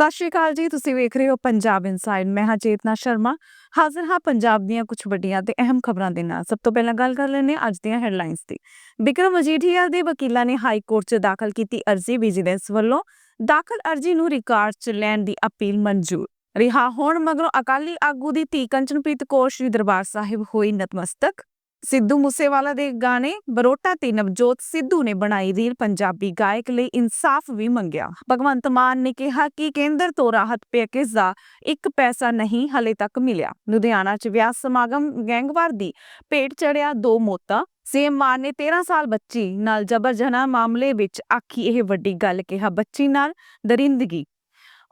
ਸਤਿ ਸ਼੍ਰੀ ਅਕਾਲ ਜੀ, ਤੁਸੀਂ ਵੇਖ ਰਹੇ ਹੋ ਪੰਜਾਬ ਇਨਸਾਈਡ ਮੈਂ ਹਾਂ ਚੇਤਨਾ ਸ਼ਰਮਾ। ਹਾਜ਼ਰ ਹਾਂ ਪੰਜਾਬ ਦੀਆਂ ਕੁਝ ਵੱਡੀਆਂ ਤੇ ਅਹਿਮ ਖਬਰਾਂ ਦੇ ਨਾਲ। ਸਭ ਤੋਂ ਪਹਿਲਾਂ ਗੱਲ ਕਰ ਲੈਂਦੇ ਹਾਂ ਅੱਜ ਦੀਆਂ ਹੈਡਲਾਈਨਸ ਦੀ। ਵਿਕਰਮ ਮਜੀਠੀਆ ਦੇ ਵਕੀਲਾਂ ਨੇ ਹਾਈ ਕੋਰਟ 'ਚ ਦਾਖਲ ਕੀਤੀ ਅਰਜ਼ੀ ਵਿਜੀਲੈਂਸ ਵੱਲੋਂ। ਦਾਖਲ ਅਰਜ਼ੀ ਨੂੰ ਰਿਕਾਰਡ 'ਚ ਲੈਣ ਦੀ ਅਪੀਲ ਮਨਜ਼ੂਰ। ਰਿਹਾ ਹੋਣ ਮਗਰੋਂ ਅਕਾਲੀ ਆਗੂ ਦੀ ਧੀ ਕੰਚਨਪ੍ਰੀਤ ਕੌਰ ਸ਼੍ਰੀ ਦਰਬਾਰ ਸਾਹਿਬ ਹੋਈ ਨਤਮਸਤਕ। ਸਿੱਧੂ ਮੂਸੇਵਾਲਾ ਦੇ ਗਾਣੇ ਬਰੋਟਾ ਤੇ ਨਵਜੋਤ ਸਿੱਧੂ ਨੇ ਬਣਾਈ ਰੀਲ ਪੰਜਾਬੀ ਗਾਇਕ ਲਈ ਇਨਸਾਫ ਵੀ ਮੰਗਿਆ ਭਗਵੰਤ ਮਾਨ ਨੇ ਕਿਹਾ ਕਿ ਕੇਂਦਰ ਤੋਂ ਰਾਹਤ ਪੈਕੇਜ ਦਾ ਇੱਕ ਪੈਸਾ ਨਹੀਂ ਹਲੇ ਤੱਕ ਮਿਲਿਆ ਲੁਧਿਆਣਾ 'ਚ ਵਿਆਹ ਸਮਾਗਮ ਗੈਂਗਵਾਰ ਦੀ ਭੇਟ ਚੜਿਆ ਦੋ ਮੌਤਾਂ ਸੀਐਮ ਮਾਨ ਨੇ 13 ਸਾਲ ਬੱਚੀ ਨਾਲ ਜਬਰ ਜਨਾਹ ਮਾਮਲੇ ਵਿੱਚ ਆਖੀ ਇਹ ਵੱਡੀ ਗੱਲ ਕਿਹਾ ਬੱਚੀ ਨਾਲ ਦਰਿੰਦਗੀ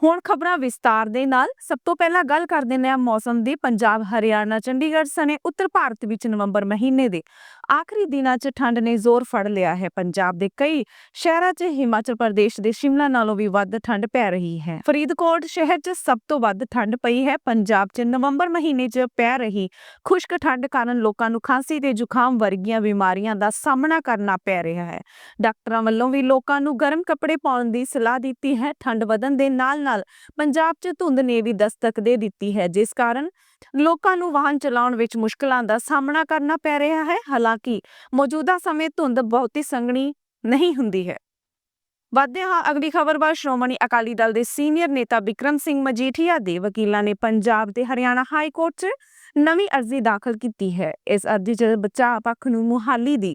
ਹੁਣ ਖਬਰਾਂ ਵਿਸਤਾਰ ਦੇ ਨਾਲ ਸਭ ਤੋਂ ਪਹਿਲਾਂ ਗੱਲ ਕਰਦੇ ਨੇ ਮੌਸਮ ਦੀ। ਪੰਜਾਬ, ਹਰਿਆਣਾ, ਚੰਡੀਗੜ੍ਹ ਸਣੇ ਉੱਤਰ ਭਾਰਤ ਵਿੱਚ ਨਵੰਬਰ ਮਹੀਨੇ ਦੇ ਆਖਰੀ ਦਿਨਾਂ 'ਚ ਠੰਡ ਨੇ ਜ਼ੋਰ ਫੜ ਲਿਆ ਹੈ। ਪੰਜਾਬ ਦੇ ਕਈ ਸ਼ਹਿਰਾਂ 'ਚ ਹਿਮਾਚਲ ਪ੍ਰਦੇਸ਼ ਦੇ ਸ਼ਿਮਲਾ ਨਾਲੋਂ ਵੀ ਵੱਧ ਠੰਡ ਪੈ ਰਹੀ ਹੈ। ਫਰੀਦਕੋਟ ਸ਼ਹਿਰ 'ਚ ਸਭ ਤੋਂ ਵੱਧ ਠੰਡ ਪਈ ਹੈ। ਪੰਜਾਬ 'ਚ ਨਵੰਬਰ ਮਹੀਨੇ 'ਚ ਪੈ ਰਹੀ ਖੁਸ਼ਕ ਠੰਡ ਕਾਰਨ ਲੋਕਾਂ ਨੂੰ ਖਾਂਸੀ ਤੇ ਜ਼ੁਕਾਮ ਵਰਗੀਆਂ ਬਿਮਾਰੀਆਂ ਦਾ ਸਾਹਮਣਾ ਕਰਨਾ ਪੈ ਰਿਹਾ ਹੈ। ਡਾਕਟਰਾਂ ਵੱਲੋਂ ਵੀ ਲੋਕਾਂ ਨੂੰ ਗਰਮ ਕੱਪੜੇ ਪਾਉਣ ਦੀ ਸਲਾਹ ਦਿੱਤੀ ਹੈ। ਠੰਡ ਵਧਣ ਦੇ ਨਾਲ ਨਾਲ। ਪੰਜਾਬ 'ਚ ਧੁੰਦ ਨੇ ਵੀ ਦਸਤਕ ਦੇ ਦਿੱਤੀ ਹੈ, ਜਿਸ ਕਾਰਨ ਲੋਕਾਂ ਨੂੰ ਵਾਹਨ ਚਲਾਉਣ ਵਿੱਚ ਮੁਸ਼ਕਲਾਂ ਦਾ ਸਾਹਮਣਾ ਕਰਨਾ ਪੈ ਰਿਹਾ ਹੈ। ਹਾਲਾਂਕਿ ਮੌਜੂਦਾ ਸਮੇਂ ਧੁੰਦ ਬਹੁਤੀ ਸੰਘਣੀ ਨਹੀਂ ਹੁੰਦੀ ਹੈ। ਵਧਦੇ ਹਾਂ ਅਗਲੀ ਖਬਰ ਬਾਅਦ ਸ਼੍ਰੋਮਣੀ ਅਕਾਲੀ ਦਲ ਦੇ ਸੀਨੀਅਰ ਨੇਤਾ ਵਿਕਰਮ ਸਿੰਘ ਮਜੀਠੀਆ ਦੇ ਵਕੀਲਾਂ ਨੇ ਪੰਜਾਬ ਤੇ ਹਰਿਆਣਾ ਹਾਈ ਕੋਰਟ 'ਚ ਨਵੀਂ ਅਰਜ਼ੀ ਦਾਖਲ ਕੀਤੀ ਹੈ। ਇਸ ਅਰਜ਼ੀ 'ਚ ਬਚਾਅ ਪੱਖ ਨੂੰ ਮੁਹਾਲੀ ਦੀ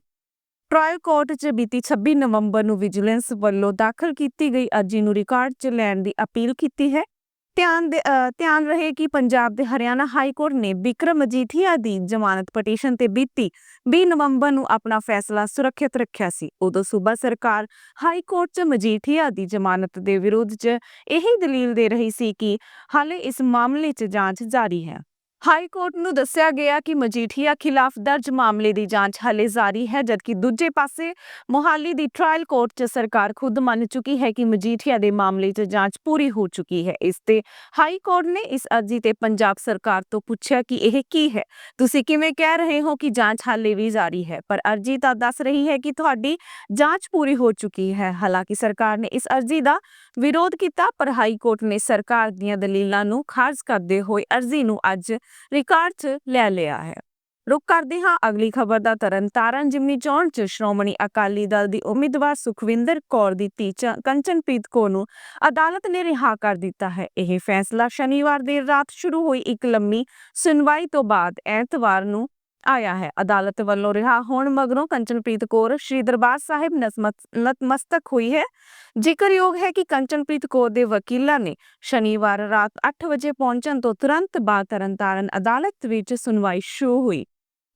ਟ੍ਰਾਇਲ ਕੋਰਟ 'ਚ ਬੀਤੀ 26 ਨਵੰਬਰ ਨੂੰ ਵਿਜੀਲੈਂਸ ਵੱਲੋਂ ਦਾਖਲ ਕੀਤੀ ਗਈ ਅਰਜ਼ੀ ਨੂੰ ਰਿਕਾਰਡ 'ਚ ਲੈਣ ਦੀ ਅਪੀਲ ਕੀਤੀ ਹੈ। ਧਿਆਨ ਧਿਆਨ ਰਹੇ ਕਿ ਪੰਜਾਬ ਦੇ ਹਰਿਆਣਾ ਹਾਈ ਕੋਰਟ ਨੇ ਵਿਕਰਮ ਮਜੀਠੀਆ ਦੀ ਜ਼ਮਾਨਤ ਪਟੀਸ਼ਨ ਤੇ ਬੀਤੀ 20 ਨਵੰਬਰ ਨੂੰ ਆਪਣਾ ਫੈਸਲਾ ਸੁਰੱਖਿਅਤ ਰੱਖਿਆ ਸੀ। ਉਦੋਂ ਸੂਬਾ ਸਰਕਾਰ ਹਾਈ ਕੋਰਟ 'ਚ ਮਜੀਠੀਆ ਦੀ ਜ਼ਮਾਨਤ ਦੇ ਵਿਰੋਧ 'ਚ ਇਹੀ ਦਲੀਲ ਦੇ ਰਹੀ ਸੀ ਕਿ ਹਾਲੇ ਇਸ ਮਾਮਲੇ 'ਚ ਜਾਂਚ ਜਾਰੀ ਹੈ। ਹਾਈ ਕੋਰਟ ਨੂੰ ਦੱਸਿਆ ਗਿਆ ਕਿ ਮਜੀਠੀਆ ਖਿਲਾਫ ਦਰਜ ਮਾਮਲੇ ਦੀ ਜਾਂਚ ਹਾਲੇ ਜਾਰੀ ਹੈ, ਜਦਕਿ ਦੂਜੇ ਪਾਸੇ ਮੋਹਾਲੀ ਦੀ ਟ੍ਰਾਇਲ ਕੋਰਟ 'ਚ ਸਰਕਾਰ ਖੁਦ ਮੰਨ ਚੁੱਕੀ ਹੈ ਕਿ ਮਜੀਠੀਆ ਦੇ ਮਾਮਲੇ 'ਚ ਜਾਂਚ ਪੂਰੀ ਹੋ ਚੁੱਕੀ ਹੈ। ਇਸ ਤੇ ਹਾਈ ਕੋਰਟ ਨੇ ਇਸ ਅਰਜ਼ੀ ਤੇ ਪੰਜਾਬ ਸਰਕਾਰ ਤੋਂ ਪੁੱਛਿਆ ਕਿ ਇਹ ਕੀ ਹੈ। ਤੁਸੀਂ ਕਿਵੇਂ ਕਹਿ ਰਹੇ ਹੋ ਕਿ ਜਾਂਚ ਹਾਲੇ ਵੀ ਜਾਰੀ ਹੈ, ਪਰ ਅਰਜ਼ੀ ਤਾਂ ਦੱਸ ਰਹੀ ਹੈ ਕਿ ਤੁਹਾਡੀ ਜਾਂਚ ਪੂਰੀ ਹੋ ਚੁੱਕੀ ਹੈ। ਹਾਲਾਂਕਿ ਸਰਕਾਰ ਨੇ ਇਸ ਅਰਜ਼ੀ ਦਾ ਵਿਰੋਧ ਕੀਤਾ, ਪਰ ਹਾਈ ਕੋਰਟ ਨੇ ਸਰਕਾਰ ਦੀਆਂ ਦਲੀਲਾਂ ਨੂੰ ਖਾਰਜ ਕਰਦੇ ਹੋਏ ਅਰਜ਼ੀ ਨੂੰ ਅੱਜ ਰਿਕਾਰਡ 'ਚ ਲੈ ਲਿਆ ਹੈ। ਰੁਕ ਕਰਦੇ ਹਾਂ ਅਗਲੀ ਖਬਰ ਦਾ ਤਰਨਤਾਰਨ ਜਿਮਨੀ ਚੋਣ 'ਚ ਸ਼੍ਰੋਮਣੀ ਅਕਾਲੀ ਦਲ ਦੀ ਉਮੀਦਵਾਰ ਸੁਖਵਿੰਦਰ ਕੌਰ ਦੀ ਧੀ ਚ- ਕੰਚਨਪ੍ਰੀਤ ਕੌਰ ਨੂੰ ਅਦਾਲਤ ਨੇ ਰਿਹਾ ਕਰ ਦਿੱਤਾ ਹੈ। ਇਹ ਫੈਸਲਾ ਸ਼ਨੀਵਾਰ ਦੇਰ ਰਾਤ ਸ਼ੁਰੂ ਹੋਈ ਇੱਕ ਲੰਮੀ ਸੁਣਵਾਈ ਤੋਂ ਬਾਅਦ ਐਤਵਾਰ ਨੂੰ ਆਇਆ ਹੈ ਅਦਾਲਤ ਵੱਲੋਂ ਰਿਹਾ ਹੋਣ ਮਗਰੋਂ ਕੰਚਨਪ੍ਰੀਤ ਕੌਰ ਸ਼੍ਰੀ ਦਰਬਾਰ ਸਾਹਿਬ ਨਸਮਤ- ਨਤਮਸਤਕ ਹੋਈ ਹੈ। ਜ਼ਿਕਰਯੋਗ ਹੈ ਕਿ ਕੰਚਨਪ੍ਰੀਤ ਕੌਰ ਦੇ ਵਕੀਲਾਂ ਨੇ ਸ਼ਨੀਵਾਰ ਰਾਤ 8 ਵਜੇ ਪਹੁੰਚਣ ਤੋਂ ਤੁਰੰਤ ਬਾਅਦ ਤਰਨਤਾਰਨ ਅਦਾਲਤ ਵਿੱਚ ਸੁਣਵਾਈ ਸ਼ੁਰੂ ਹੋਈ।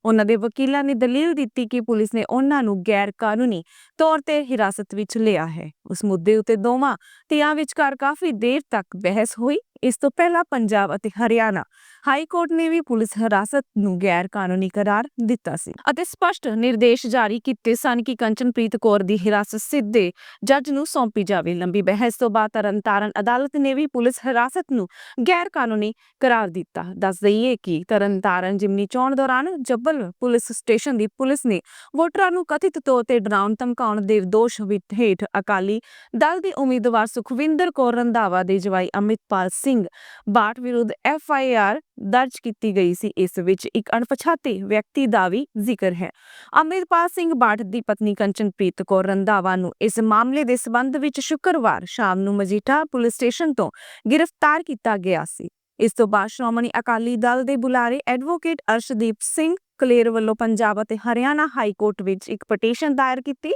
ਉਹਨਾਂ ਦੇ ਵਕੀਲਾਂ ਨੇ ਦਲੀਲ ਦਿੱਤੀ ਕਿ ਪੁਲਿਸ ਨੇ ਉਹਨਾਂ ਨੂੰ ਗੈਰ ਕਾਨੂੰਨੀ ਤੌਰ ਤੇ ਹਿਰਾਸਤ ਵਿੱਚ ਲਿਆ ਹੈ। ਉਸ ਮੁੱਦੇ ਉੱਤੇ ਦੋਵਾਂ ਧਿਰਾਂ ਵਿਚਕਾਰ ਕਾਫੀ ਦੇਰ ਤੱਕ ਬਹਿਸ ਹੋਈ। ਇਸ ਤੋਂ ਪਹਿਲਾਂ ਪੰਜਾਬ ਅਤੇ ਹਰਿਆਣਾ ਹਾਈ ਕੋਰਟ ਨੇ ਵੀ ਪੁਲਿਸ ਹਿਰਾਸਤ ਨੂੰ ਗੈਰ ਕਾਨੂੰਨੀ ਕਰਾਰ ਦਿੱਤਾ ਸੀ ਅਤੇ ਸਪਸ਼ਟ ਨਿਰਦੇਸ਼ ਜਾਰੀ ਕੀਤੇ ਸਨ ਕਿ ਕੰਚਨਪ੍ਰੀਤ ਕੌਰ ਦੀ ਹਿਰਾਸਤ ਸਿੱਧੇ ਜੱਜ ਨੂੰ ਸੌਂਪੀ ਜਾਵੇ। ਲੰਬੀ ਬਹਿਸ ਤੋਂ ਬਾਅਦ ਤਰਨਤਾਰਨ ਅਦਾਲਤ ਨੇ ਵੀ ਪੁਲਿਸ ਹਿਰਾਸਤ ਨੂੰ ਗੈਰ ਕਾਨੂੰਨੀ ਕਰਾਰ ਦਿੱਤਾ। ਦੱਸ ਦਈਏ ਕਿ ਤਰਨਤਾਰਨ ਜਿਮਨੀ ਚੋਣ ਦੌਰਾਨ ਜੱਬਲ ਪੁਲਿਸ ਸਟੇਸ਼ਨ ਦੀ ਪੁਲਿਸ ਨੇ ਵੋਟਰਾਂ ਨੂੰ ਕਥਿਤ ਤੌਰ ਤੇ ਡਰਾਉਣ ਧਮਕਾਉਣ ਦੇ ਦੋਸ਼ ਹੇਠ ਅਕਾਲੀ ਦਲ ਦੀ ਉਮੀਦਵਾਰ ਸੁਖਵਿੰਦਰ ਕੌਰ ਰੰਧਾਵਾ ਦੇ ਜਵਾਈ ਅਮਿਤਪਾਲ ਸਿੰਘ ਬਾਟ ਵਿਰੁੱਧ ਐਫ ਆਈ ਆਰ ਦਰਜ ਕੀਤੀ ਗਈ ਸੀ। ਇਸ ਵਿੱਚ ਇੱਕ ਅਣਪਛਾਤੇ ਵਿਅਕਤੀ ਦਾ ਵੀ ਜ਼ਿਕਰ ਹੈ। ਅਮਰਿਤਪਾਲ ਸਿੰਘ ਬਾਟ ਦੀ ਪਤਨੀ ਕੰਚਨਪ੍ਰੀਤ ਕੌਰ ਰੰਧਾਵਾ ਨੂੰ ਇਸ ਮਾਮਲੇ ਦੇ ਸਬੰਧ ਵਿੱਚ ਸ਼ੁੱਕਰਵਾਰ ਸ਼ਾਮ ਨੂੰ ਮਜੀਠਾ ਪੁਲਿਸ ਸਟੇਸ਼ਨ ਤੋਂ ਗ੍ਰਿਫਤਾਰ ਕੀਤਾ ਗਿਆ ਸੀ। ਇਸ ਤੋਂ ਬਾਅਦ ਸ਼੍ਰੋਮਣੀ ਅਕਾਲੀ ਦਲ ਦੇ ਬੁਲਾਰੇ ਐਡਵੋਕੇਟ ਅਰਸ਼ਦੀਪ ਸਿੰਘ ਕਲੇਰ ਵੱਲੋਂ ਪੰਜਾਬ ਅਤੇ ਹਰਿਆਣਾ ਹਾਈ ਕੋਰਟ ਵਿੱਚ ਇੱਕ ਪਟੀਸ਼ਨ ਦਾਇਰ ਕੀਤੀ।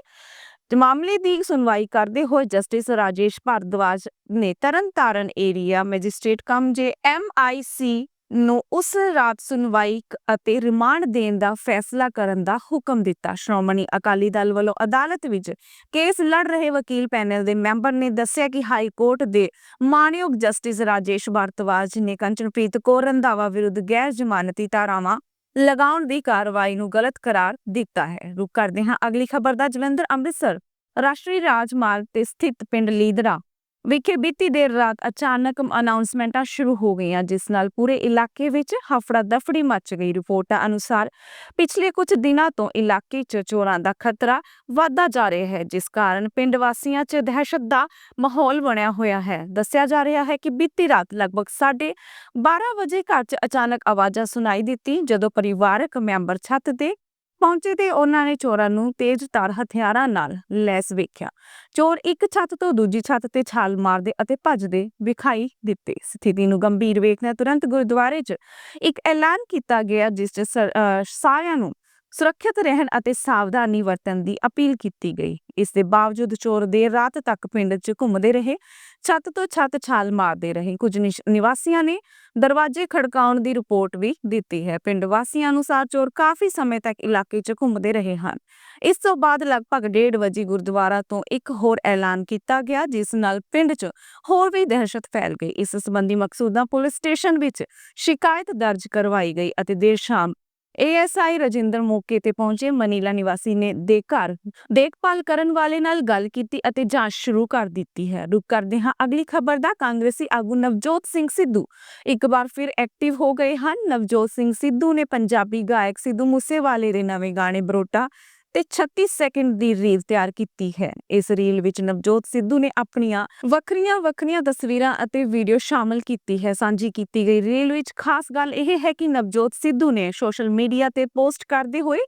ਤੇ ਮਾਮਲੇ ਦੀ ਸੁਣਵਾਈ ਕਰਦੇ ਹੋਏ ਜਸਟਿਸ ਰਾਜੇਸ਼ ਭਾਰਦਵਾਜ ਨੇ ਤਰਨਤਾਰਨ ਏਰੀਆ ਮੈਜਿਸਟ੍ਰੇਟ ਕਮ ਜੇ ਐਮਆਈਸੀ ਨੂੰ ਉਸ ਰਾਤ ਸੁਣਵਾਈ ਅਤੇ ਰਿਮਾਂਡ ਦੇਣ ਦਾ ਫੈਸਲਾ ਕਰਨ ਦਾ ਹੁਕਮ ਦਿੱਤਾ। ਸ਼੍ਰੋਮਣੀ ਅਕਾਲੀ ਦਲ ਵੱਲੋਂ ਅਦਾਲਤ ਵਿੱਚ ਕੇਸ ਲੜ ਰਹੇ ਵਕੀਲ ਪੈਨਲ ਦੇ ਮੈਂਬਰ ਨੇ ਦੱਸਿਆ ਕਿ ਹਾਈ ਕੋਰਟ ਦੇ ਮਾਨਯੋਗ ਜਸਟਿਸ ਰਾਜੇਸ਼ ਭਾਰਤਵਾਜ ਨੇ ਕੰਚਨਪ੍ਰੀਤ ਕੌਰ ਰੰਧਾਵਾ ਵਿਰੁੱਧ ਗੈਰ ਜ਼ਮਾਨਤੀ ਧਾਰਾਵਾਂ ਲਗਾਉਣ ਦੀ ਕਾਰਵਾਈ ਨੂੰ ਗਲਤ ਕਰਾਰ ਦਿੱਤਾ ਹੈ। ਰੁਕ ਕਰਦੇ ਹਾਂ ਅਗਲੀ ਖਬਰ ਦਾ ਜਲੰਧਰ, ਅੰਮ੍ਰਿਤਸਰ। ਰਾਸ਼ਟਰੀ ਰਾਜਮਾਰਗ ਤੇ ਸਥਿਤ ਪਿੰਡ ਲੀਦਰਾ ਵਿਖੇ ਬੀਤੀ ਦੇਰ ਰਾਤ ਅਚਾਨਕ ਅਨਾਉਂਸਮੈਂਟਾਂ ਸ਼ੁਰੂ ਹੋ ਗਈਆਂ, ਜਿਸ ਨਾਲ ਪੂਰੇ ਇਲਾਕੇ ਵਿੱਚ ਹਫੜਾ ਦਫੜੀ ਮਚ ਗਈ। ਰਿਪੋਰਟਾਂ ਅਨੁਸਾਰ ਪਿਛਲੇ ਕੁਝ ਦਿਨਾਂ ਤੋਂ ਇਲਾਕੇ 'ਚ ਚੋਰਾਂ ਦਾ ਖਤਰਾ ਵਧਦਾ ਜਾ ਰਿਹਾ ਹੈ, ਜਿਸ ਕਾਰਨ ਪਿੰਡ ਵਾਸੀਆਂ 'ਚ ਦਹਿਸ਼ਤ ਦਾ ਮਾਹੌਲ ਬਣਿਆ ਹੋਇਆ ਹੈ। ਦੱਸਿਆ ਜਾ ਰਿਹਾ ਹੈ ਕਿ ਬੀਤੀ ਰਾਤ ਲਗਭਗ ਸਾਢੇ 12 ਵਜੇ ਘਰ 'ਚ ਅਚਾਨਕ ਆਵਾਜ਼ਾਂ ਸੁਣਾਈ ਦਿੱਤੀ, ਜਦੋਂ ਪਰਿਵਾਰਕ ਮੈਂਬਰ ਛੱਤ ਤੇ ਪਹੁੰਚੇ ਤੇ ਉਹਨਾਂ ਨੇ ਚੋਰਾਂ ਨੂੰ ਤੇਜ਼ਧਾਰ ਹਥਿਆਰਾਂ ਨਾਲ ਲੈਸ ਵੇਖਿਆ। ਚੋਰ ਇੱਕ ਛੱਤ ਤੋਂ ਦੂਜੀ ਛੱਤ ਤੇ ਛਾਲ ਮਾਰਦੇ ਅਤੇ ਭੱਜਦੇ ਵਿਖਾਈ ਦਿੱਤੇ। ਸਥਿਤੀ ਨੂੰ ਗੰਭੀਰ ਵੇਖਦਿਆਂ ਤੁਰੰਤ ਗੁਰਦੁਆਰੇ 'ਚ ਇੱਕ ਐਲਾਨ ਕੀਤਾ ਗਿਆ, ਜਿਸ 'ਚ ਅਹ ਸਾਰਿਆਂ ਨੂੰ ਸੁਰੱਖਿਅਤ ਰਹਿਣ ਅਤੇ ਸਾਵਧਾਨੀ ਵਰਤਣ ਦੀ ਅਪੀਲ ਕੀਤੀ ਗਈ। ਇਸ ਦੇ ਬਾਵਜੂਦ ਚੋਰ ਦੇਰ ਰਾਤ ਤੱਕ ਪਿੰਡ 'ਚ ਘੁੰਮਦੇ ਰਹੇ, ਛੱਤ ਤੋਂ ਛੱਤ ਛਾਲ ਮਾਰਦੇ ਰਹੇ। ਕੁਝ ਨਿਵਾਸੀਆਂ ਨੇ ਦਰਵਾਜ਼ੇ ਖੜਕਾਉਣ ਦੀ ਰਿਪੋਰਟ ਵੀ ਦਿੱਤੀ ਹੈ। ਪਿੰਡ ਵਾਸੀਆਂ ਅਨੁਸਾਰ ਚੋਰ ਕਾਫੀ ਸਮੇਂ ਤੱਕ ਇਲਾਕੇ 'ਚ ਘੁੰਮਦੇ ਰਹੇ ਹਨ। ਇਸ ਤੋਂ ਬਾਅਦ ਲਗਭਗ 1:30 ਵਜੇ ਗੁਰਦੁਆਰਾ ਤੋਂ ਇੱਕ ਹੋਰ ਐਲਾਨ ਕੀਤਾ ਗਿਆ, ਜਿਸ ਨਾਲ ਪਿੰਡ 'ਚ ਹੋਰ ਵੀ ਦਹਿਸ਼ਤ ਫੈਲ ਗਈ। ਇਸ ਸੰਬੰਧੀ ਮਕਸੂਦਾ ਪੁਲਿਸ ਸਟੇਸ਼ਨ ਵਿੱਚ ਸ਼ਿਕਾਇਤ ਦਰਜ ਕਰਵਾਈ ਗਈ ਅਤੇ ਦੇਰ ਸ਼ਾਮ ਏਐਸਆਈ ਰਜਿੰਦਰ ਮੌਕੇ ਤੇ ਪਹੁੰਚੇ ਮਨੀਲਾ ਨਿਵਾਸੀ ਨੇ ਦੇ ਘਰ ਦੇਖਭਾਲ ਕਰਨ ਵਾਲੇ ਨਾਲ ਗੱਲ ਕੀਤੀ ਅਤੇ ਜਾਂਚ ਸ਼ੁਰੂ ਕਰ ਦਿੱਤੀ ਹੈ। ਰੁਕ ਕਰਦੇ ਹਾਂ ਅਗਲੀ ਖਬਰ ਦਾ। ਕਾਂਗਰਸੀ ਆਗੂ ਨਵਜੋਤ ਸਿੰਘ ਸਿੱਧੂ ਇੱਕ ਵਾਰ ਫਿਰ ਐਕਟਿਵ ਹੋ ਗਏ ਹਨ। ਨਵਜੋਤ ਸਿੰਘ ਸਿੱਧੂ ਨੇ ਪੰਜਾਬੀ ਗਾਇਕ ਸਿੱਧੂ ਮੂਸੇਵਾਲੇ ਦੇ ਨਵੇਂ ਗਾਣੇ ਬਰੋਟਾ ਤੇ 36 ਸੈਕਿੰਡ ਦੀ ਰੀਲ ਤਿਆਰ ਕੀਤੀ ਹੈ। ਇਸ ਰੀਲ ਵਿੱਚ ਨਵਜੋਤ ਸਿੱਧੂ ਨੇ ਆਪਣੀਆਂ ਵੱਖਰੀਆਂ ਵੱਖਰੀਆਂ ਤਸਵੀਰਾਂ ਅਤੇ ਵੀਡੀਓ ਸ਼ਾਮਲ ਕੀਤੀ ਹੈ। ਸਾਂਝੀ ਕੀਤੀ ਗਈ ਰੀਲ ਵਿੱਚ ਖਾਸ ਗੱਲ ਇਹ ਹੈ ਕਿ ਨਵਜੋਤ ਸਿੱਧੂ ਨੇ ਸੋਸ਼ਲ ਮੀਡੀਆ ਤੇ ਪੋਸਟ ਕਰਦੇ ਹੋਏ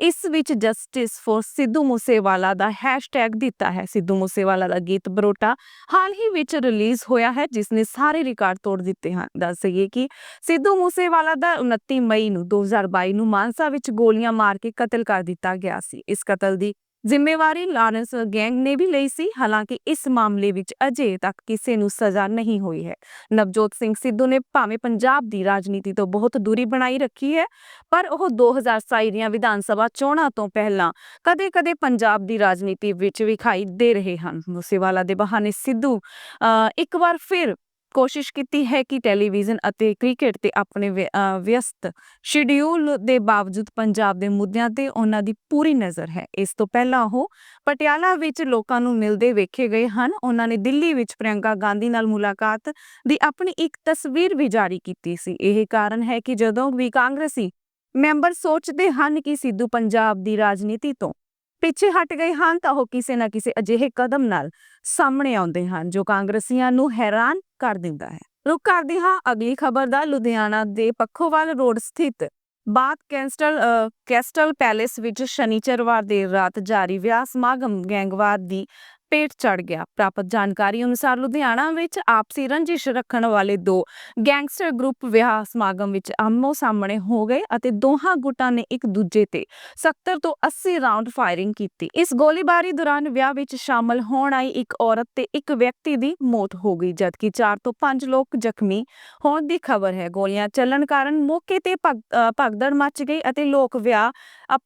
ਇਸ ਵਿੱਚ ਜਸਟਿਸ ਫॉर ਸਿੱਧੂ ਮੂਸੇਵਾਲਾ ਦਾ ਹੈਸ਼ਟੈਗ ਦਿੱਤਾ ਹੈ। ਸਿੱਧੂ ਮੂਸੇਵਾਲਾ ਦਾ ਗੀਤ ਬਰੋਟਾ ਹਾਲ ਹੀ ਵਿੱਚ ਰਿਲੀਜ਼ ਹੋਇਆ ਹੈ, ਜਿਸ ਨੇ ਸਾਰੇ ਰਿਕਾਰਡ ਤੋੜ ਦਿੱਤੇ ਹਨ। ਦੱਸ ਦਈਏ ਕਿ ਸਿੱਧੂ ਮੂਸੇਵਾਲਾ ਦਾ 29 ਮਈ ਨੂੰ 2022 ਨੂੰ ਮਾਨਸਾ ਵਿੱਚ ਗੋਲੀਆਂ ਮਾਰ ਕੇ ਕਤਲ ਕਰ ਦਿੱਤਾ ਗਿਆ ਸੀ ਇਸ ਕਤਲ ਦੀ। ਜ਼ਿੰਮੇਵਾਰੀ ਲਾਰੈਂਸ ਗੈਂਗ ਨੇ ਵੀ ਲਈ ਸੀ ਹਾਲਾਂਕਿ ਇਸ ਮਾਮਲੇ ਵਿੱਚ ਅਜੇ ਤੱਕ ਕਿਸੇ ਨੂੰ ਸਜ਼ਾ ਨਹੀਂ ਹੋਈ ਹੈ। ਨਵਜੋਤ ਸਿੰਘ ਸਿੱਧੂ ਨੇ ਭਾਵੇਂ ਪੰਜਾਬ ਦੀ ਰਾਜਨੀਤੀ ਤੋਂ ਬਹੁਤ ਦੂਰੀ ਬਣਾਈ ਰੱਖੀ ਹੈ ਪਰ ਉਹ 2027 ਦੀਆਂ ਵਿਧਾਨ ਸਭਾ ਚੋਣਾਂ ਤੋਂ ਪਹਿਲਾਂ ਕਦੇ-ਕਦੇ ਪੰਜਾਬ ਦੀ ਰਾਜਨੀਤੀ ਵਿੱਚ ਵਿਖਾਈ ਦੇ ਰਹੇ ਹਨ। ਮੂਸੇਵਾਲਾ ਦੇ ਬਹਾਨੇ ਸਿੱਧੂ ਅ, ਇੱਕ ਵਾਰ ਫਿਰ ਕੋਸ਼ਿਸ਼ ਕੀਤੀ ਹੈ ਕਿ ਟੈਲੀਵਿਜ਼ਨ ਅਤੇ ਕ੍ਰਿਕਟ ਤੇ ਆਪਣੇ ਵਿਅਸਤ ਸ਼ਡਿਊਲ ਦੇ ਬਾਵਜੂਦ ਪੰਜਾਬ ਦੇ ਮੁੱਦਿਆਂ ਤੇ ਉਹਨਾਂ ਦੀ ਪੂਰੀ ਨਜ਼ਰ ਹੈ। ਇਸ ਤੋਂ ਪਹਿਲਾਂ ਉਹ ਪਟਿਆਲਾ ਵਿੱਚ ਲੋਕਾਂ ਨੂੰ ਮਿਲਦੇ ਵੇਖੇ ਗਏ ਹਨ। ਉਹਨਾਂ ਨੇ ਦਿੱਲੀ ਵਿੱਚ ਪ੍ਰਿਯੰਕਾ ਗਾਂਧੀ ਨਾਲ ਮੁਲਾਕਾਤ ਦੀ ਆਪਣੀ ਇੱਕ ਤਸਵੀਰ ਵੀ ਜਾਰੀ ਕੀਤੀ ਸੀ। ਇਹ ਕਾਰਨ ਹੈ ਕਿ ਜਦੋਂ ਵੀ ਕਾਂਗਰਸੀ ਮੈਂਬਰ ਸੋਚਦੇ ਹਨ ਕਿ ਸਿੱਧੂ ਪੰਜਾਬ ਦੀ ਰਾਜਨੀਤੀ ਤੋਂ ਪਿੱਛੇ ਹਟ ਗਏ ਹਨ ਤਾਂ ਉਹ ਕਿਸੇ ਨਾ ਕਿਸੇ ਅਜਿਹੇ ਕਦਮ ਨਾਲ ਸਾਹਮਣੇ ਆਉਂਦੇ ਹਨ, ਜੋ ਕਾਂਗਰਸੀਆਂ ਨੂੰ ਹੈਰਾਨ ਕਰ ਦਿੰਦਾ ਹੈ। ਰੁਕ ਕਰਦੇ ਹਾਂ, ਅਗਲੀ ਖਬਰ ਦਾ ਲੁਧਿਆਣਾ ਦੇ ਪੱਖੋਵਾਲ ਰੋਡ ਸਥਿਤ ਬਾਤ ਕੈਸਟਲ ਕੈਸਟਲ ਪੈਲੇਸ ਵਿੱਚ ਸ਼ਨੀਚਰਵਾਰ ਦੇਰ ਰਾਤ ਜਾਰੀ ਵਿਆਹ ਸਮਾਗਮ ਗੈਂਗਵਾਰ ਦੀ ਪੇਟ ਚੜ ਗਿਆ। ਪ੍ਰਾਪਤ ਜਾਣਕਾਰੀ ਅਨੁਸਾਰ ਲੁਧਿਆਣਾ ਵਿੱਚ ਆਪਸੀ ਰੰਜਿਸ਼ ਰੱਖਣ ਵਾਲੇ ਦੋ ਗੈਂਗਸਟਰ ਗਰੁੱਪ ਵਿਆਹ ਸਮਾਗਮ ਵਿੱਚ ਆਮੋ ਸਾਹਮਣੇ ਹੋ ਗਏ ਅਤੇ ਦੋਹਾਂ ਗੁੱਟਾਂ ਨੇ ਇੱਕ ਦੂਜੇ ਤੇ 70 ਤੋਂ 80 ਰਾਉਂਡ ਫਾਇਰਿੰਗ ਕੀਤੀ। ਇਸ ਗੋਲੀਬਾਰੀ ਦੌਰਾਨ ਵਿਆਹ ਵਿੱਚ ਸ਼ਾਮਲ ਹੋਣ ਆਈ ਇੱਕ ਔਰਤ ਤੇ ਇੱਕ ਵਿਅਕਤੀ ਦੀ ਮੌਤ ਹੋ ਗਈ, ਜਦਕਿ 4 ਤੋਂ 5 ਲੋਕ ਜ਼ਖਮੀ ਹੋਣ ਦੀ ਖਬਰ ਹੈ। ਗੋਲੀਆਂ ਚੱਲਣ ਕਾਰਨ ਮੌਕੇ ਤੇ ਭਗ- ਭਗਦੜ ਮਚ ਗਈ ਅਤੇ ਲੋਕ ਵਿਆਹ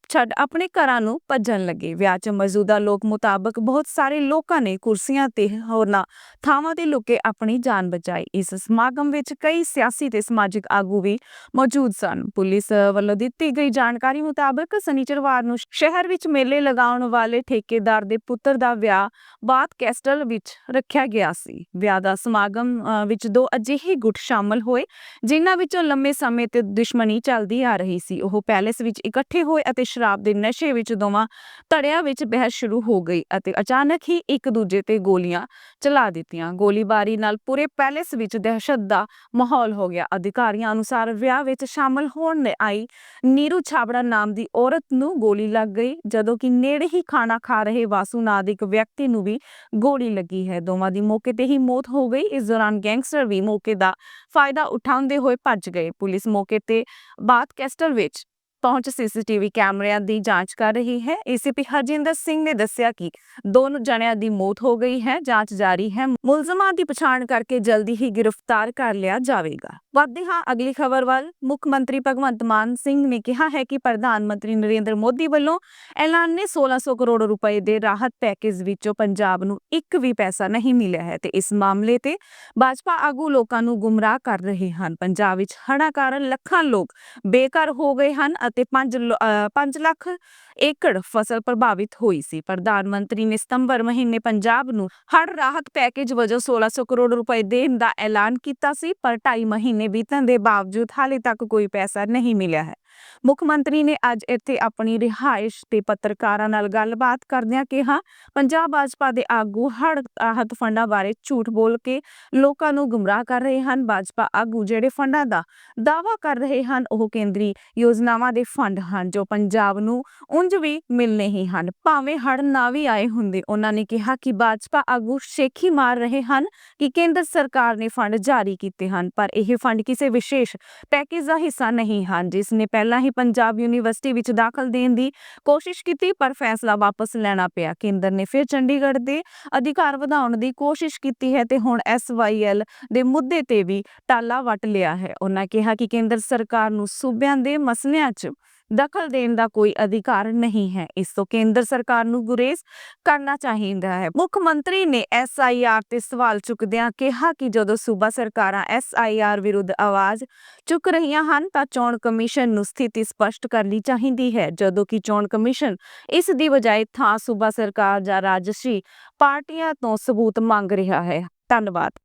ਛੱਡ ਆਪਣੇ ਘਰਾਂ ਨੂੰ ਭੱਜਣ ਲੱਗੇ। ਵਿਆਹ 'ਚ ਮੌਜੂਦਾ ਲੋਕ ਮੁਤਾਬਕ ਬਹੁਤ ਸਾਰੇ ਲੋਕਾਂ ਲੋਕਾਂ ਨੇ ਕੁਰਸੀਆਂ ਤੇ ਹੋਰਨਾਂ ਥਾਵਾਂ ਤੇ ਲੁਕੇ ਆਪਣੀ ਜਾਨ ਬਚਾਈ। ਇਸ ਸਮਾਗਮ ਵਿੱਚ ਕਈ ਸਿਆਸੀ ਤੇ ਸਮਾਜਿਕ ਆਗੂ ਵੀ ਮੌਜੂਦ ਸਨ। ਪੁਲਿਸ ਵੱਲੋਂ ਦਿੱਤੀ ਗਈ ਜਾਣਕਾਰੀ ਮੁਤਾਬਕ ਸ਼ਨੀਚਰਵਾਰ ਨੂੰ ਸ਼ਹਿਰ ਵਿੱਚ ਮੇਲੇ ਲਗਾਉਣ ਵਾਲੇ ਠੇਕੇਦਾਰ ਦੇ ਪੁੱਤਰ ਦਾ ਵਿਆਹ ਬਾਤ ਕੈਸਟਲ ਵਿੱਚ ਰੱਖਿਆ ਗਿਆ ਸੀ। ਵਿਆਹ ਦਾ ਸਮਾਗਮ ਵਿੱਚ ਦੋ ਅਜਿਹੇ ਗੁੱਟ ਸ਼ਾਮਲ ਹੋਏ, ਜਿਨ੍ਹਾਂ ਵਿੱਚੋਂ ਲੰਮੇ ਸਮੇਂ ਤੇ ਦੁਸ਼ਮਣੀ ਚੱਲਦੀ ਆ ਰਹੀ ਸੀ। ਉਹ ਪੈਲੇਸ ਵਿੱਚ ਇਕੱਠੇ ਹੋਏ ਅਤੇ ਸ਼ਰਾਬ ਦੇ ਨਸ਼ੇ ਵਿੱਚ ਦੋਵਾਂ ਧੜਿਆਂ ਵਿੱਚ ਬਹਿਸ ਸ਼ੁਰੂ ਹੋ ਗਈ ਅਤੇ ਅਚਾਨਕ ਹੀ ਇੱਕ ਦੂਜੇ ਤੇ ਗੋਲੀਆਂ ਚਲਾ ਦਿੱਤੀਆਂ। ਗੋਲੀਬਾਰੀ ਨਾਲ ਪੂਰੇ ਪੈਲੇਸ ਵਿੱਚ ਦਹਿਸ਼ਤ ਦਾ ਮਾਹੌਲ ਹੋ ਗਿਆ। ਅਧਿਕਾਰੀਆਂ ਅਨੁਸਾਰ ਵਿਆਹ ਵਿੱਚ ਸ਼ਾਮਲ ਹੋਣ ਲਈ ਆਈ ਨੀਰੂ ਛਾਬੜਾ ਨਾਮ ਦੀ ਔਰਤ ਨੂੰ ਗੋਲੀ ਲੱਗ ਗਈ, ਜਦੋਂ ਕਿ ਨੇੜੇ ਹੀ ਖਾਣਾ ਖਾ ਰਹੇ ਵਾਸੂ ਨਾਂ ਦੇ ਇੱਕ ਵਿਅਕਤੀ ਨੂੰ ਵੀ ਗੋਲੀ ਲੱਗੀ ਹੈ। ਦੋਵਾਂ ਦੀ ਮੌਕੇ ਤੇ ਹੀ ਮੌਤ ਹੋ ਗਈ। ਇਸ ਦੌਰਾਨ ਗੈਂਗਸਟਰ ਵੀ ਮੌਕੇ ਦਾ ਫਾਇਦਾ ਉਠਾਉਂਦੇ ਹੋਏ ਭੱਜ ਗਏ। ਪੁਲਿਸ ਮੌਕੇ ਤੇ ਬਾਦ ਕੈਸਟਲ ਵਿੱਚ ਪਹੁੰਚ ਸੀਸੀਟੀਵੀ ਕੈਮਰਿਆਂ ਦੀ ਜਾਂਚ ਕਰ ਰਹੀ ਹੈ। ਏਸੀਪੀ ਹਰਜਿੰਦਰ ਸਿੰਘ ਨੇ ਦੱਸਿਆ ਕਿ ਦੋਨੋਂ ਜਣਿਆਂ ਦੀ ਮੌਤ ਹੋ ਗਈ ਹੈ, ਜਾਂਚ ਜਾਰੀ ਹੈ। ਮੁਲਜ਼ਮਾਂ ਦੀ ਪਛਾਣ ਕਰਕੇ ਜਲਦੀ ਹੀ ਗ੍ਰਿਫਤਾਰ ਕਰ ਲਿਆ ਜਾਵੇਗਾ। ਵੱਧਦੇ ਹਾਂ। ਅਗਲੀ ਖਬਰ ਵੱਲ ਮੁੱਖ ਮੰਤਰੀ ਭਗਵੰਤ ਮਾਨ ਸਿੰਘ ਨੇ ਕਿਹਾ ਹੈ ਕਿ ਪ੍ਰਧਾਨ ਮੰਤਰੀ ਨਰਿੰਦਰ ਮੋਦੀ ਵੱਲੋਂ ਐਲਾਨੇ 1600 ਕਰੋੜ ਰੁਪਏ ਦੇ ਰਾਹਤ ਪੈਕੇਜ ਵਿੱਚੋਂ ਪੰਜਾਬ ਨੂੰ ਇੱਕ ਵੀ ਪੈਸਾ ਨਹੀਂ ਮਿਲਿਆ ਹੈ ਤੇ ਇਸ ਮਾਮਲੇ ਤੇ ਭਾਜਪਾ ਆਗੂ ਲੋਕਾਂ ਨੂੰ ਗੁੰਮਰਾਹ ਕਰ ਰਹੇ ਹਨ। ਪੰਜਾਬ ਵਿੱਚ ਹੜ੍ਹਾਂ ਕਾਰਨ ਲੱਖਾਂ ਲੋਕ ਬੇਘਰ ਹੋ ਗਏ ਹਨ ਅਤੇ 5 5 ਲੱਖ ਏਕੜ ਫਸਲ ਪ੍ਰਭਾਵਿਤ ਹੋਈ ਸੀ। ਪ੍ਰਧਾਨ ਮੰਤਰੀ ਨੇ ਸਤੰਬਰ ਮਹੀਨੇ ਪੰਜਾਬ ਨੂੰ ਹੜ ਰਾਹਤ ਪੈਕੇਜ ਵਜੋਂ 1600 ਕਰੋੜ ਰੁਪਏ ਦੇਣ ਦਾ ਐਲਾਨ ਕੀਤਾ ਸੀ, ਪਰ 2.5 ਮਹੀਨੇ ਬੀਤਣ ਦੇ ਬਾਵਜੂਦ ਹਾਲੇ ਤੱਕ ਕੋਈ ਪੈਸਾ ਨਹੀਂ ਮਿਲਿਆ ਹੈ। ਮੁੱਖ ਮੰਤਰੀ ਨੇ ਅੱਜ ਇੱਥੇ ਆਪਣੀ ਰਿਹਾਇਸ਼ ਤੇ ਪੱਤਰਕਾਰਾਂ ਨਾਲ ਗੱਲਬਾਤ ਕਰਦਿਆਂ ਕਿਹਾ, ਪੰਜਾਬ ਭਾਜਪਾ ਦੇ ਆਗੂ ਹੜ੍ਹ ਰਾਹਤ ਫੰਡਾਂ ਬਾਰੇ ਝੂਠ ਬੋਲ ਕੇ ਲੋਕਾਂ ਨੂੰ ਗੁੰਮਰਾਹ ਕਰ ਰਹੇ ਹਨ। ਭਾਜਪਾ ਆਗੂ ਜਿਹੜੇ ਫੰਡਾਂ ਦਾ ਦਾਅਵਾ ਕਰ ਰਹੇ ਹਨ, ਉਹ ਕੇਂਦਰੀ ਯੋਜਨਾਵਾਂ ਦੇ ਫੰਡ ਹਨ, ਜੋ ਪੰਜਾਬ ਨੂੰ ਉਂਝ ਵੀ ਮਿਲਨੇ ਹੀ ਹਨ। ਭਾਵੇਂ ਹੜ ਨਾ ਵੀ ਆਏ ਹੁੰਦੇ, ਉਹਨਾਂ ਨੇ ਕਿਹਾ ਕਿ ਭਾਜਪਾ ਆਗੂ ਸ਼ੇਖੀ ਮਾਰ ਰਹੇ ਹਨ ਕਿ ਕੇਂਦਰ ਸਰਕਾਰ ਨੇ ਫੰਡ ਜਾਰੀ ਕੀਤੇ ਹਨ, ਪਰ ਇਹ ਫੰਡ ਕਿਸੇ ਵਿਸ਼ੇਸ਼ ਪੈਕੇਜ ਦਾ ਹਿੱਸਾ ਨਹੀਂ ਹਨ, ਜਿਸ ਨੇ ਪਹਿਲਾਂ ਹੀ ਪੰਜਾਬ ਯੂਨੀਵਰਸਿਟੀ ਵਿੱਚ ਦਾਖਲ ਦੇਣ ਦੀ ਕੋਸ਼ਿਸ਼ ਕੀਤੀ, ਪਰ ਫੈਸਲਾ ਵਾਪਸ ਲੈਣਾ ਪਿਆ। ਕੇਂਦਰ ਨੇ ਫਿਰ ਚੰਡੀਗੜ੍ਹ ਦੇ ਅਧਿਕਾਰ ਵਧਾਉਣ ਦੀ ਕੋਸ਼ਿਸ਼ ਕੀਤੀ ਹੈ ਤੇ ਹੁਣ ਐਸਵਾਈਐਲ ਦੇ ਮੁੱਦੇ ਤੇ ਵੀ ਟਾਲਾ ਵੱਟ ਲਿਆ ਹੈ। ਉਹਨਾਂ ਕਿਹਾ ਕਿ ਕੇਂਦਰ ਸਰਕਾਰ ਨੂੰ ਸੂਬਿਆਂ ਦੇ ਮਸਲਿਆਂ 'ਚ ਦਖਲ ਦੇਣ ਦਾ ਕੋਈ ਅਧਿਕਾਰ ਨਹੀਂ ਹੈ। ਇਸ ਤੋਂ ਕੇਂਦਰ ਸਰਕਾਰ ਨੂੰ ਗੁਰੇਜ਼ ਕਰਨਾ ਚਾਹੀਦਾ ਹੈ। ਮੁੱਖ ਮੰਤਰੀ ਨੇ ਐਸਆਈਆਰ ਤੇ ਸਵਾਲ ਚੁੱਕਦਿਆਂ ਕਿਹਾ ਕਿ ਜਦੋਂ ਸੂਬਾ ਸਰਕਾਰਾਂ ਐਸਆਈਆਰ ਵਿਰੁੱਧ ਆਵਾਜ਼ ਚੁੱਕ ਰਹੀਆਂ ਹਨ ਤਾਂ ਚੋਣ ਕਮਿਸ਼ਨ ਨੂੰ ਸਥਿਤੀ ਸਪਸ਼ਟ ਕਰਨੀ ਚਾਹੀਦੀ ਹੈ। ਜਦੋਂ ਕਿ ਚੋਣ ਕਮਿਸ਼ਨ ਇਸ ਦੀ ਬਜਾਏ ਥਾਂ ਸੂਬਾ ਸਰਕਾਰ ਜਾਂ ਰਾਜਸੀ ਪਾਰਟੀਆਂ ਤੋਂ ਸਬੂਤ ਮੰਗ ਰਿਹਾ ਹੈ। ਧੰਨਵਾਦ।